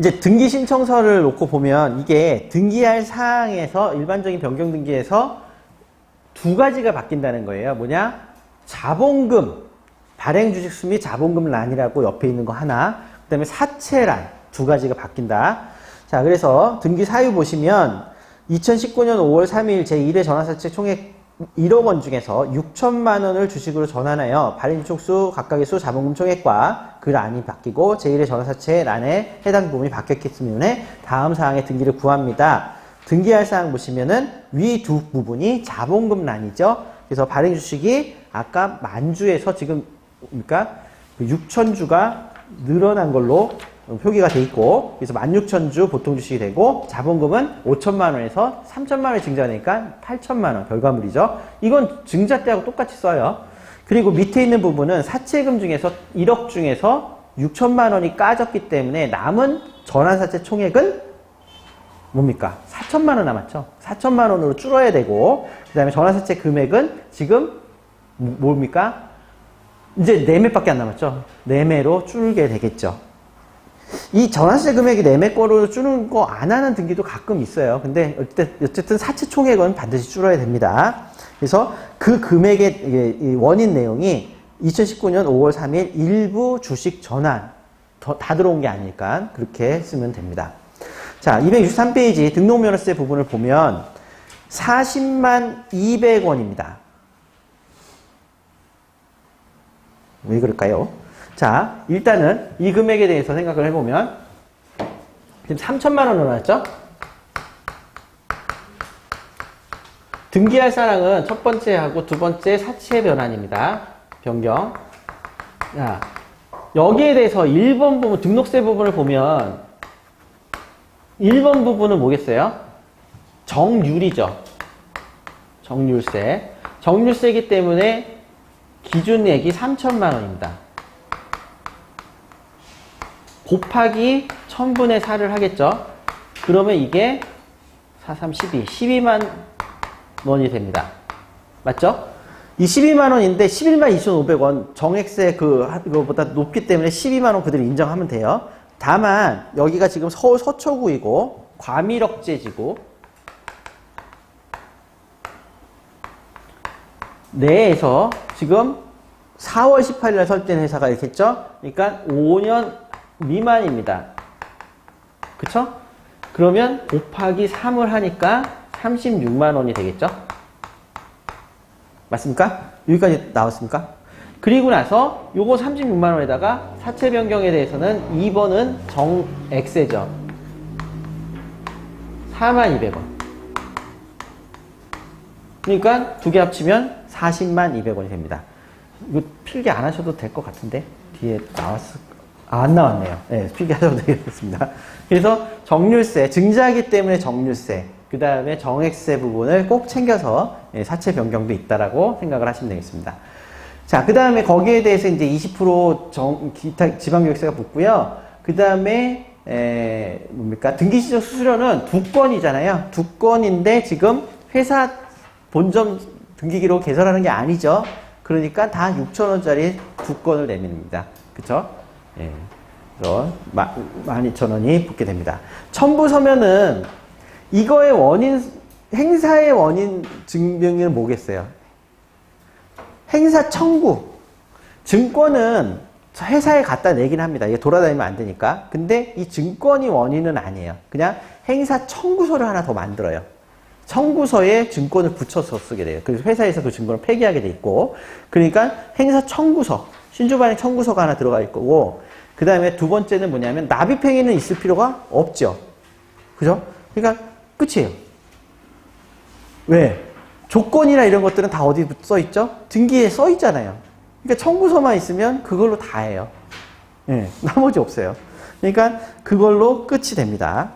이제 등기 신청서를 놓고 보면 이게 등기할 사항에서 일반적인 변경 등기에서 두 가지가 바뀐다는 거예요. 뭐냐? 자본금, 발행 주식수 및 자본금 란이라고 옆에 있는 거 하나, 그 다음에 사채란 두 가지가 바뀐다. 자, 그래서 등기 사유 보시면 2019년 5월 3일 제1회 전환사채 총액 1억 원 중에서 6천만 원을 주식으로 전환하여 발행 총수 각각의 수 자본금 총액과 그 란이 바뀌고 제1회 전환사채 란에 해당 부분이 바뀌었기 때문에 다음 사항의 등기를 구합니다. 등기할 사항 보시면은 위 두 부분이 자본금 란이죠. 그래서 발행 주식이 아까 만주에서 지금 그러니까 6천 주가 늘어난 걸로 표기가 돼 있고 그래서 16,000주 보통 주식이 되고 자본금은 5천만 원에서 3천만 원이 증자되니까 8천만 원 결과물이죠. 이건 증자 때하고 똑같이 써요. 그리고 밑에 있는 부분은 사채금 중에서 1억 중에서 6천만 원이 까졌기 때문에 남은 전환사채 총액은 뭡니까? 4천만 원 남았죠. 4천만 원으로 줄어야 되고 그다음에 전환사채 금액은 지금 뭐- 뭡니까? 이제 4매밖에 안 남았죠. 4매로 줄게 되겠죠. 이 전환세 금액이 내매 거로 줄는 거 안 하는 등기도 가끔 있어요. 근데 어쨌든, 사채 총액은 반드시 줄어야 됩니다. 그래서 그 금액의 원인 내용이 2019년 5월 3일 일부 주식 전환 더- 다 들어온 게 아니니까 그렇게 쓰면 됩니다. 자, 263페이지 등록면허세 부분을 보면 40만 200원입니다. 왜 그럴까요? 자, 일단은 이 금액에 대해서 생각을 해보면 지금 3천만 원 나왔죠? 등기할 사항은 첫 번째하고 두 번째 사채 변환입니다. 변경. 자, 여기에 대해서 1번 부분, 등록세 부분을 보면 1번 부분은 뭐겠어요? 정률이죠. 정률세. 정률세이기 때문에 기준액이 3천만 원입니다. 곱하기 1000분의 4를 하겠죠. 그러면 이게 4, 3, 12, 12만 원이 됩니다. 맞죠? 이 12만 원인데 11만 2,500원 정액세 그, 그거보다 높기 때문에 12만 원 그대로 인정하면 돼요. 다만 여기가 지금 서울 서초구이고 과밀억제지구 내에서 지금 4월 18일에 설된 회사가 있겠죠? 그러니까 5년 미만입니다. 그쵸? 그러면 곱하기 3을 하니까 36만 원이 되겠죠? 맞습니까? 여기까지 나왔습니까? 그리고 나서 요거 36만 원에다가 사채 변경에 대해서는 2번은 정액세죠. 4만 200원. 그러니까 두 개 합치면 40만 200원이 됩니다. 이거 필기 안 하셔도 될 것 같은데 뒤에 나왔을 아, 안 나왔네요. 네, 필기 하셔도 되겠습니다. 그래서 정률세 증자하기 때문에 정률세 그 다음에 정액세 부분을 꼭 챙겨서 예, 사채 변경도 있다라고 생각을 하시면 되겠습니다. 자, 그 다음에 거기에 대해서 이제 20% 정, 기타 지방교육세가 붙고요. 그 다음에 에, 뭡니까 등기시적 수수료는 두 건이잖아요. 두 건인데 지금 회사 본점 등기기로 개설하는 게 아니죠. 그러니까 다 6천원짜리 두 건을 내밉니다. 그쵸? 예. 그래서 12,000원이 붙게 됩니다. 첨부 서면은 이거의 원인, 행사의 원인 증명은 뭐겠어요? 행사 청구. 증권은 회사에 갖다 내긴 합니다. 이게 돌아다니면 안 되니까. 근데 이 증권이 원인은 아니에요. 그냥 행사 청구서를 하나 더 만들어요. 청구서에 증권을 붙여서 쓰게 돼요. 그래서 회사에서 그 증권을 폐기하게 돼 있고, 그러니까 행사 청구서, 신주반의 청구서가 하나 들어가 있고, 고그 다음에 두 번째는 뭐냐면 납입행위는 있을 필요가 없죠. 그죠? 그러니까 끝이에요. 왜? 조건이나 이런 것들은 다 어디 써 있죠? 등기에 써 있잖아요. 그러니까 청구서만 있으면 그걸로 다 해요. 예, 나머지 없어요. 그러니까 그걸로 끝이 됩니다.